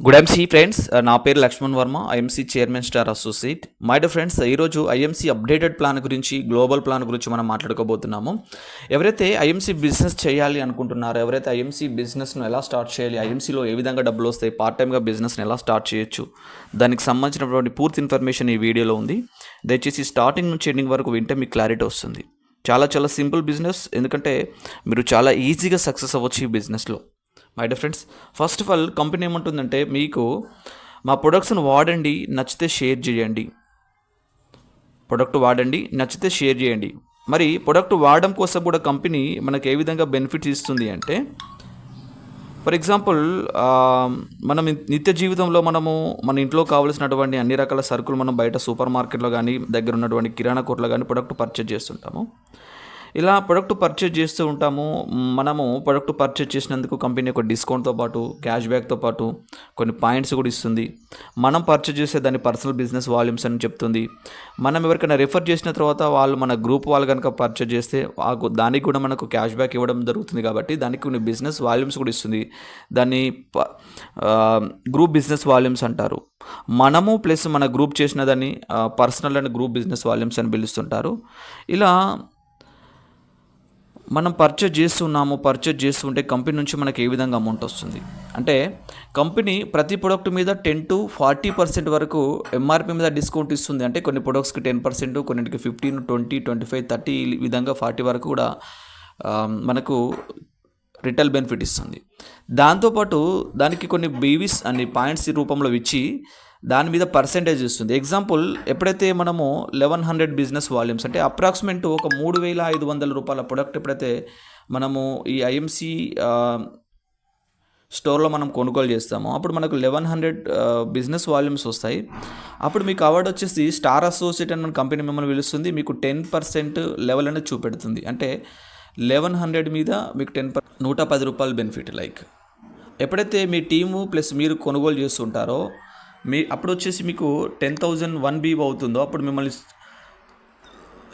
Good MC friends నా పేరు Lakshman Varma IMC chairman star associate my dear friends ఈరోజు IMC updated plan గురించి global plan గురించి మనం మాట్లాడుకోబోతున్నాము. ఎవరైతే ఐఎంసీ బిజినెస్ చేయాలి అనుకుంటున్నారో ఎవరైతే ఐఎంసీ బిజినెస్ను ఎలా స్టార్ట్ చేయాలి ఐఎంసీలో ఏ విధంగా డబ్బులు వస్తాయి పార్ట్ టైమ్గా బిజినెస్ని ఎలా స్టార్ట్ చేయొచ్చు దానికి సంబంధించినటువంటి పూర్తి ఇన్ఫర్మేషన్ ఈ వీడియోలో ఉంది. దయచేసి స్టార్టింగ్ నుంచి ఎండింగ్ వరకు వింటే మీకు క్లారిటీ వస్తుంది. చాలా చాలా సింపుల్ బిజినెస్ ఎందుకంటే మీరు చాలా ఈజీగా సక్సెస్ అవ్వచ్చు ఈ బిజినెస్లో my dear friends first of all company ఏమంటుందంటే మీకు మా ప్రొడక్ట్స్ని వాడండి నచ్చితే షేర్ చేయండి. ప్రొడక్ట్ వాడండి నచ్చితే షేర్ చేయండి. మరి ప్రొడక్ట్ వాడడం కోసం కూడా కంపెనీ మనకు ఏ విధంగా బెనిఫిట్స్ ఇస్తుంది అంటే ఫర్ ఎగ్జాంపుల్ మనం నిత్య జీవితంలో మనము మన ఇంట్లో కావలసినటువంటి అన్ని రకాల సరుకులు మనం బయట సూపర్ మార్కెట్లో కానీ దగ్గర ఉన్నటువంటి కిరాణా కొట్లో కానీ ప్రొడక్ట్ పర్చేజ్ చేస్తుంటాము. ఇలా ప్రొడక్ట్ పర్చేజ్ చేస్తూ ఉంటాము. మనము ప్రొడక్ట్ పర్చేజ్ చేసినందుకు కంపెనీ ఒక డిస్కౌంట్తో పాటు క్యాష్ బ్యాక్తో పాటు కొన్ని పాయింట్స్ కూడా ఇస్తుంది. మనం పర్చేజ్ చేసే దాని పర్సనల్ బిజినెస్ వాల్యూమ్స్ అని చెప్తుంది. మనం ఎవరికైనా రిఫర్ చేసిన తర్వాత వాళ్ళు మన గ్రూప్ వాళ్ళు కనుక పర్చేజ్ చేస్తే ఆ దానికి కూడా మనకు క్యాష్ బ్యాక్ ఇవ్వడం జరుగుతుంది కాబట్టి దానికి కొన్ని బిజినెస్ వాల్యూమ్స్ కూడా ఇస్తుంది. దాన్ని ప- గ్రూప్ బిజినెస్ వాల్యూమ్స్ అంటారు. మనము ప్లస్ మన గ్రూప్ చేసిన దాన్ని personal and group business volumes అని పిలుస్తుంటారు. ఇలా మనం పర్చేజ్ చేస్తున్నాము పర్చేజ్ చేస్తుంటే కంపెనీ నుంచి మనకి ఏ విధంగా అమౌంట్ వస్తుంది? అంటే కంపెనీ ప్రతి ప్రొడక్ట్ మీద టెన్ టు ఫార్టీ పర్సెంట్ వరకు ఎంఆర్పి మీద డిస్కౌంట్ ఇస్తుంది. అంటే కొన్ని ప్రొడక్ట్స్కి టెన్ పర్సెంట్ కొన్నింటికి fifteen twenty twenty five thirty ఈ విధంగా ఫార్టీ వరకు కూడా మనకు రిటైల్ బెనిఫిట్ ఇస్తుంది. దాంతోపాటు దానికి కొన్ని బేబీస్ అనే పాయింట్స్ రూపంలో ఇచ్చి దాని మీద పర్సెంటేజ్ ఇస్తుంది. ఎగ్జాంపుల్ ఎప్పుడైతే మనము లెవెన్ హండ్రెడ్ బిజినెస్ వాల్యూమ్స్ అంటే అప్రాక్సిమేట్ ఒక మూడు వేల ఐదు వందల రూపాయల ప్రొడక్ట్ ఎప్పుడైతే మనము ఈ ఐఎంసి స్టోర్లో మనం కొనుగోలు చేస్తామో అప్పుడు మనకు లెవెన్ హండ్రెడ్ బిజినెస్ వాల్యూమ్స్ వస్తాయి. అప్పుడు మీకు అవార్డు వచ్చేసి స్టార్ అసోసియేట్ అని మన కంపెనీ మిమ్మల్ని పిలుస్తుంది. మీకు టెన్ పర్సెంట్ లెవెల్ అనేది చూపెడుతుంది. అంటే లెవెన్ హండ్రెడ్ మీద మీకు టెన్ పర్ నూట పది రూపాయలు బెనిఫిట్ లైక్ ఎప్పుడైతే మీ టీము ప్లస్ మీరు కొనుగోలు చేస్తుంటారో మీ అప్పుడు వచ్చేసి మీకు టెన్ థౌజండ్ వన్ బీవ్ అవుతుందో అప్పుడు మిమ్మల్ని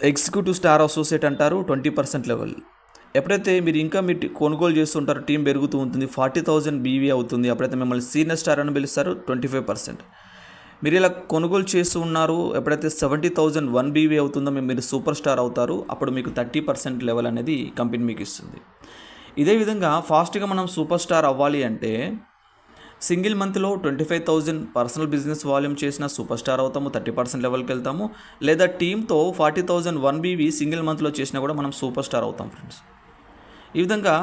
ఎగ్జిక్యూటివ్ స్టార్ అసోసియేట్ అంటారు ట్వంటీ పర్సెంట్ లెవెల్. ఎప్పుడైతే మీరు ఇంకా మీ కొనుగోలు చేస్తుంటారు టీం పెరుగుతూ ఉంటుంది ఫార్టీ థౌజండ్ బీవీ అవుతుంది అప్పుడైతే మిమ్మల్ని సీనియర్ స్టార్ అని పిలుస్తారు ట్వంటీ ఫైవ్ పర్సెంట్. మీరు ఇలా కొనుగోలు చేస్తూ ఉన్నారు ఎప్పుడైతే సెవెంటీ థౌజండ్ వన్ బీవీ అవుతుందో మీరు సూపర్ స్టార్ అవుతారు అప్పుడు మీకు థర్టీ పర్సెంట్ లెవెల్ అనేది కంపెనీ మీకు ఇస్తుంది. ఇదే విధంగా ఫాస్ట్గా మనం సూపర్ స్టార్ అవ్వాలి అంటే సింగిల్ మంత్లో twenty five thousand personal business volume చేసిన సూపర్ స్టార్ అవుతాము థర్టీ పర్సెంట్ లెవెల్కి వెళ్తాము. లేదా టీంతో forty thousand one BV single మంత్లో చేసినా కూడా మనం సూపర్ స్టార్ అవుతాం ఫ్రెండ్స్. ఈ విధంగా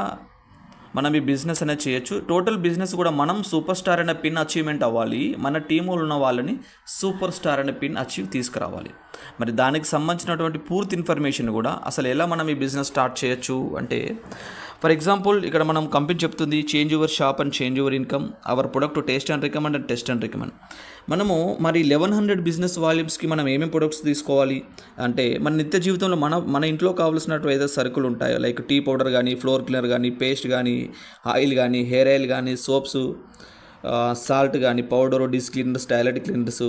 మనం ఈ బిజినెస్ అనేది చేయొచ్చు. టోటల్ బిజినెస్ కూడా మనం సూపర్ స్టార్ అనే పిన్ అచీవ్మెంట్ అవ్వాలి. మన టీంలో ఉన్న వాళ్ళని సూపర్ స్టార్ అనే పిన్ అచీవ్ తీసుకురావాలి. మరి దానికి సంబంధించినటువంటి పూర్తి ఇన్ఫర్మేషన్ కూడా అసలు ఎలా మనం ఈ బిజినెస్ స్టార్ట్ చేయొచ్చు అంటే ఫర్ ఎగ్జాంపుల్ ఇక్కడ మనం కంపెనీ చెప్తుంది change your shop and change your income our product taste and recommend and test and recommend మనము మరి లెవెన్ హండ్రెడ్ బిజినెస్ వాల్యూమ్స్కి మనం ఏమేమి ప్రొడక్ట్స్ తీసుకోవాలి? అంటే మన నిత్య జీవితంలో మన మన ఇంట్లో కావాల్సినట్టు ఏదో సరుకులు ఉంటాయో లైక్ టీ పౌడర్ కానీ ఫ్లోర్ క్లీనర్ కానీ పేస్ట్ కానీ ఆయిల్ కానీ హెయిర్ ఆయిల్ కానీ సోప్స్ సాల్ట్ కానీ powder dish cleaners toilet cleaners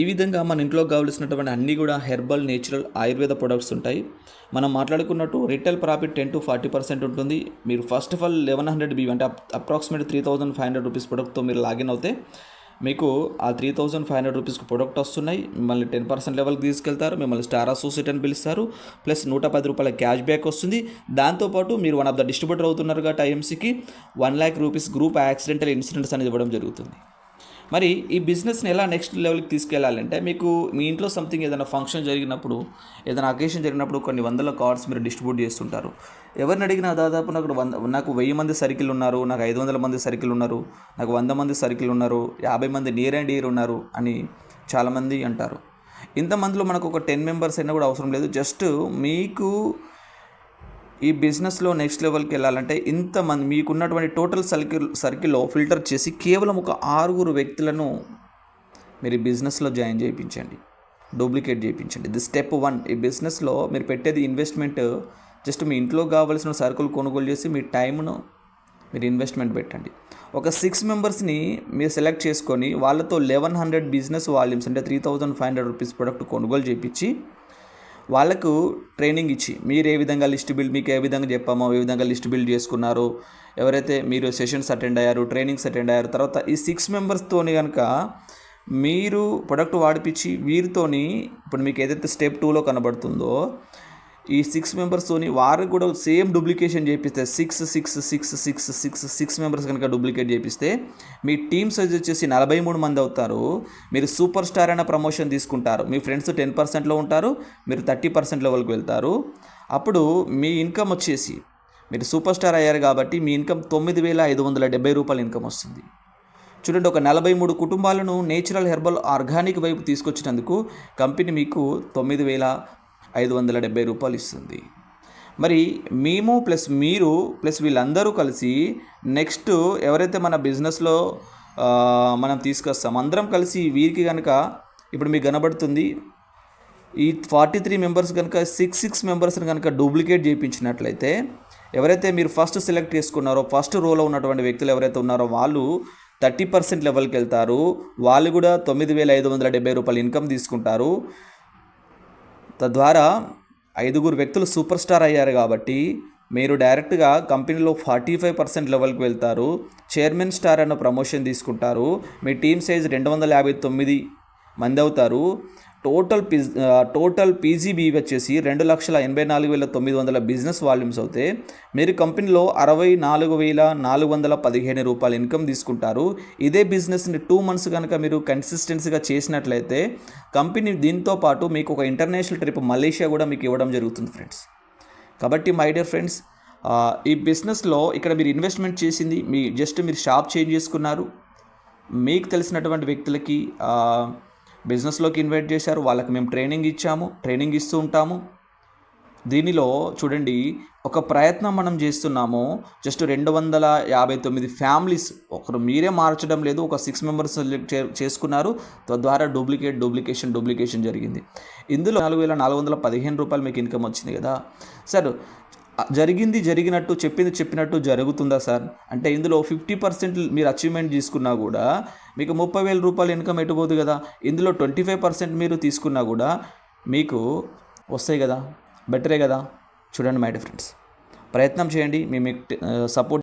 ఈ విధంగా మన ఇంట్లో కావలసినటువంటి అన్నీ కూడా హెర్బల్ నేచురల్ ఆయుర్వేద ప్రొడక్ట్స్ ఉంటాయి. మనం మాట్లాడుకున్నట్టు retail profit ten to forty percent ఉంటుంది. మీరు first of all eleven hundred B అంటే approximate three thousand five hundred rupees ప్రొడక్ట్తో మీరు లాగిన్ అవుతే మీకు ఆ త్రీ థౌసండ్ ఫైవ్ హండ్రెడ్ రూపీస్కి ప్రొడక్ట్ వస్తున్నాయి. మిమ్మల్ని టెన్ పర్సెంట్ లెవెల్కి తీసుకెళ్తారు. మిమ్మల్ని స్టార్ అసోసియేట్ అని పిలుస్తారు. ప్లస్ నూట పది రూపాయల క్యాష్ బ్యాక్ వస్తుంది. దాంతోపాటు మీరు వన్ ఆఫ్ ద డిస్ట్రిబ్యూటర్ అవుతున్నారు కాబట్టి ఐఎంసీకి one lakh rupees group accidental incidents అనేది ఇవ్వడం జరుగుతుంది. మరి ఈ బిజినెస్ని ఎలా నెక్స్ట్ లెవెల్కి తీసుకెళ్ళాలంటే మీకు మీ ఇంట్లో సంథింగ్ ఏదైనా ఫంక్షన్ జరిగినప్పుడు ఏదైనా అకేషన్ జరిగినప్పుడు కొన్ని వందల కార్డ్స్ మీరు డిస్ట్రిబ్యూట్ చేస్తుంటారు. ఎవరిని అడిగినా దాదాపు నాకు వంద నాకు వెయ్యి మంది సర్కిల్ ఉన్నారు నాకు ఐదు వందల మంది సర్కిల్ ఉన్నారు నాకు వంద మంది సర్కిల్ ఉన్నారు యాభై మంది నియర్ అండ్ ఇయర్ ఉన్నారు అని చాలామంది అంటారు. ఇంతమందిలో మనకు ఒక టెన్ మెంబర్స్ అయినా కూడా అవసరం లేదు. జస్ట్ మీకు ఈ బిజినెస్లో నెక్స్ట్ లెవెల్కి వెళ్ళాలంటే ఇంతమంది మీకున్నటువంటి టోటల్ సర్కిల్ సర్కిల్లో ఫిల్టర్ చేసి కేవలం ఒక ఆరుగురు వ్యక్తులను మీరు ఈ బిజినెస్లో జాయిన్ చేయించండి. డూప్లికేట్ చేయించండి. ఇది స్టెప్ వన్ ఈ బిజినెస్లో మీరు పెట్టేది ఇన్వెస్ట్మెంట్ జస్ట్ మీ ఇంట్లో కావాల్సిన సరుకులు కొనుగోలు చేసి మీ టైంను మీరు ఇన్వెస్ట్మెంట్ పెట్టండి. ఒక సిక్స్ మెంబర్స్ని మీరు సెలెక్ట్ చేసుకొని వాళ్ళతో లెవెన్ హండ్రెడ్ బిజినెస్ వాల్యూమ్స్ అంటే three thousand five hundred rupees product కొనుగోలు చేయించి వాళ్ళకు ట్రైనింగ్ ఇచ్చి మీరు ఏ విధంగా లిస్ట్ బిల్డ్ మీకు ఏ విధంగా చెప్పామో ఏ విధంగా లిస్ట్ బిల్డ్ చేసుకున్నారు ఎవరైతే మీరు సెషన్స్ అటెండ్ అయ్యారు ట్రైనింగ్స్ అటెండ్ అయ్యారు తర్వాత ఈ సిక్స్ మెంబర్స్తోని కనుక మీరు ప్రొడక్ట్ వాడిపించి వీరితోని ఇప్పుడు మీకు ఏదైతే స్టెప్ టూలో కనబడుతుందో ఈ సిక్స్ మెంబర్స్తోని వారికి కూడా సేమ్ డూప్లికేషన్ చేపిస్తే six six six six six six members కనుక డూప్లికేట్ చేపిస్తే మీ టీమ్ సైజ్ వచ్చేసి నలభై మూడు మంది అవుతారు. మీరు సూపర్ స్టార్ అయిన ప్రమోషన్ తీసుకుంటారు. మీ ఫ్రెండ్స్ టెన్ పర్సెంట్లో ఉంటారు. మీరు థర్టీ పర్సెంట్ లెవెల్కి వెళ్తారు. అప్పుడు మీ ఇన్కమ్ వచ్చేసి మీరు సూపర్ స్టార్ అయ్యారు కాబట్టి మీ ఇన్కమ్ తొమ్మిది వేల ఐదు వందల డెబ్బై రూపాయల ఇన్కమ్ వస్తుంది. చూడండి ఒక నలభై మూడు కుటుంబాలను నేచురల్ హెర్బల్ ఆర్గానిక్ వైపు తీసుకొచ్చినందుకు కంపెనీ మీకు తొమ్మిది వేల ఐదు వందల డెబ్బై రూపాయలు ఇస్తుంది మరి మేము ప్లస్ మీరు ప్లస్ వీళ్ళందరూ కలిసి నెక్స్ట్ ఎవరైతే మన బిజినెస్లో మనం తీసుకొస్తాం అందరం కలిసి వీరికి కనుక ఇప్పుడు మీకు కనబడుతుంది. ఈ ఫార్టీ త్రీ మెంబర్స్ కనుక సిక్స్ సిక్స్ మెంబర్స్ని కనుక డూప్లికేట్ చేయించినట్లయితే ఎవరైతే మీరు ఫస్ట్ సెలెక్ట్ చేసుకున్నారో ఫస్ట్ రోలో ఉన్నటువంటి వ్యక్తులు ఎవరైతే ఉన్నారో వాళ్ళు థర్టీ పర్సెంట్ లెవెల్కి వెళ్తారు. వాళ్ళు కూడా తొమ్మిది వేల ఐదు వందల డెబ్బై రూపాయలు ఇన్కమ్ తీసుకుంటారు. తద్వారా ఐదుగురు వ్యక్తులు సూపర్ స్టార్ అయ్యారు కాబట్టి మీరు డైరెక్ట్గా కంపెనీలో ఫార్టీ ఫైవ్ పర్సెంట్ లెవెల్కి వెళ్తారు. చైర్మన్ స్టార్ అన్న ప్రమోషన్ తీసుకుంటారు. మీ టీమ్ సైజ్ రెండు వందల యాభై తొమ్మిది మంది అవుతారు. టోటల్ పిజ్ టోటల్ పీజీబీ వచ్చేసి రెండు లక్షల ఎనభై నాలుగు వేల తొమ్మిది వందల బిజినెస్ వాల్యూమ్స్ అవుతే మీరు కంపెనీలో అరవై నాలుగు వేల నాలుగు వందల పదిహేను రూపాయల ఇన్కమ్ తీసుకుంటారు. ఇదే బిజినెస్ని టూ మంత్స్ కనుక మీరు కన్సిస్టెన్సీగా చేసినట్లయితే కంపెనీ దీంతో పాటు మీకు ఒక ఇంటర్నేషనల్ ట్రిప్ మలేషియా కూడా మీకు ఇవ్వడం జరుగుతుంది ఫ్రెండ్స్. కాబట్టి మై డియర్ ఫ్రెండ్స్ ఈ బిజినెస్లో ఇక్కడ మీరు ఇన్వెస్ట్మెంట్ చేసింది మీ జస్ట్ మీరు షాప్ చేంజ్ చేసుకున్నారు. మీకు తెలిసినటువంటి వ్యక్తులకి బిజినెస్లోకి ఇన్వైట్ చేశారు వాళ్ళకి మేము ట్రైనింగ్ ఇచ్చాము ట్రైనింగ్ ఇస్తూ ఉంటాము. దీనిలో చూడండి ఒక ప్రయత్నం మనం చేస్తున్నాము. జస్ట్ రెండు వందల యాభై తొమ్మిది ఫ్యామిలీస్ ఒకరు మీరే మార్చడం లేదు ఒక సిక్స్ మెంబర్స్ సెలెక్ట్ చేసుకున్నారు. తద్వారా డూప్లికేట్ డూప్లికేషన్ డూప్లికేషన్ జరిగింది. ఇందులో నాలుగు వేల నాలుగు వందల పదిహేను రూపాయలు మీకు ఇన్కమ్ వచ్చింది కదా. సార్ జరిగింది జరిగినట్టు చెప్పింది చెప్పినట్టు జరుగుతుందా సార్? అంటే ఇందులో ఫిఫ్టీ పర్సెంట్ మీరు అచీవ్మెంట్ తీసుకున్నా కూడా మీకు ముప్పై వేల రూపాయలు ఇన్కమ్ ఎటుపోదు కదా? ఇందులో ట్వంటీ ఫైవ్ పర్సెంట్ మీరు తీసుకున్నా కూడా మీకు వస్తాయి కదా? బెటరే కదా? చూడండి మై ఫ్రెండ్స్ ప్రయత్నం చేయండి మేము మీకు సపోర్ట్